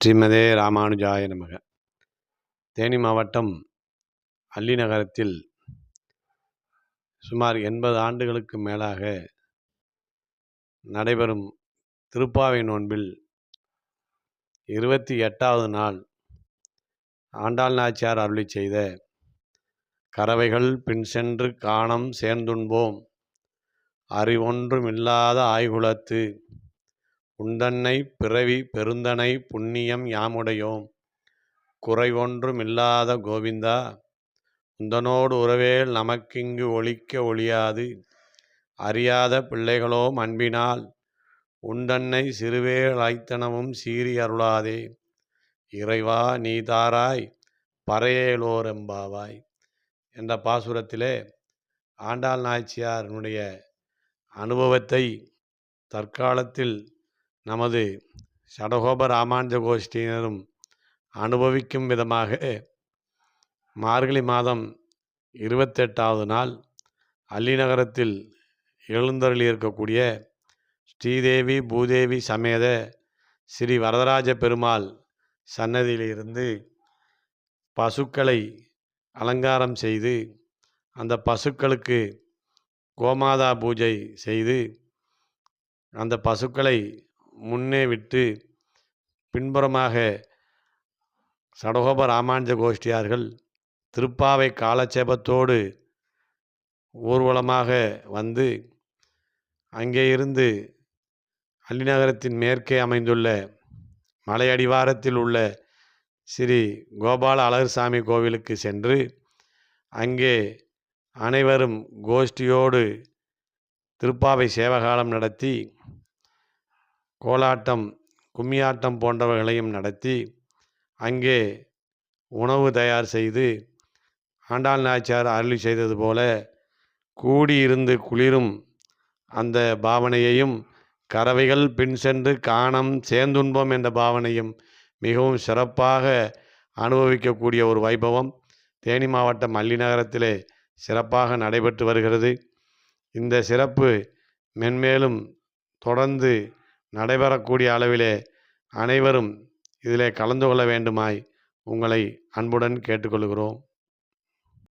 ஸ்ரீமதே ராமானுஜாய நமக. தேனி மாவட்டம் அல்லி நகரத்தில் சுமார் எண்பது ஆண்டுகளுக்கு மேலாக நடைபெறும் திருப்பாவை நோன்பில் இருபத்தி எட்டாவது நாள் ஆண்டாள் நாச்சியார் அருளி செய்த கறவைகள் பின் சென்று காணம் சேர்ந்துண்போம். அறிவொன்றும் இல்லாத ஆய்குலத்து உண்டன்னை பிறவி பெருந்தனை புண்ணியம் யாமுடையோம்? குறைவொன்றுமில்லாத கோவிந்தா உந்தனோடு உறவேல் நமக்கிங்கு ஒழிக்க ஒழியாது. அறியாத பிள்ளைகளோம் அன்பினால் உண்டன்னை சிறுவேல் ஐத்தனமும் சீறி அருளாதே. இறைவா நீ தாராய் பறையேலோரெம்பாவாய் என்ற பாசுரத்திலே ஆண்டாள் நாச்சியாரனுடைய அனுபவத்தை தற்காலத்தில் நமது சடகோப ராமானுஜ கோஷ்டியினரும் அனுபவிக்கும் விதமாக மார்கழி மாதம் இருபத்தெட்டாவது நாள் அல்லிநகரத்தில் எழுந்தருளி இருக்கக்கூடிய ஸ்ரீதேவி பூதேவி சமேத ஸ்ரீ வரதராஜ பெருமாள் சன்னதியிலிருந்து பசுக்களை அலங்காரம் செய்து அந்த பசுக்களுக்கு கோமாதா பூஜை செய்து அந்த பசுக்களை முன்னே விட்டு பின்புறமாக சடகோப ராமானுஜ கோஷ்டியார்கள் திருப்பாவை காலட்சேபத்தோடு ஊர்வலமாக வந்து அங்கே இருந்து அள்ளிநகரத்தின் மேற்கே அமைந்துள்ள மலையடிவாரத்தில் உள்ள ஸ்ரீ கோபால அழகர்சாமி கோவிலுக்கு சென்று அங்கே அனைவரும் கோஷ்டியோடு திருப்பாவை சேவகாலம் நடத்தி கோலாட்டம் கும்மியாட்டம் போன்றவைகளையும் நடத்தி அங்கே உணவு தயார் செய்து ஆண்டாள் நாச்சியார் அருளி செய்தது போல கூடியிருந்து குளிரும் அந்த பாவனையையும் கறவைகள் பின் சென்று காணம் சேர்ந்துன்பம் என்ற பாவனையும் மிகவும் சிறப்பாக அனுபவிக்கக்கூடிய ஒரு வைபவம். தேனி மாவட்டம் அல்லி நகரத்திலே சிறப்பாக நடைபெற்று வருகிறது. இந்த சிறப்பு மென்மேலும் தொடர்ந்து நடைபெறக்கூடிய அளவிலே அனைவரும் இதிலே கலந்து கொள்ள வேண்டுமாய் உங்களை அன்புடன் கேட்டுக்கொள்கிறோம்.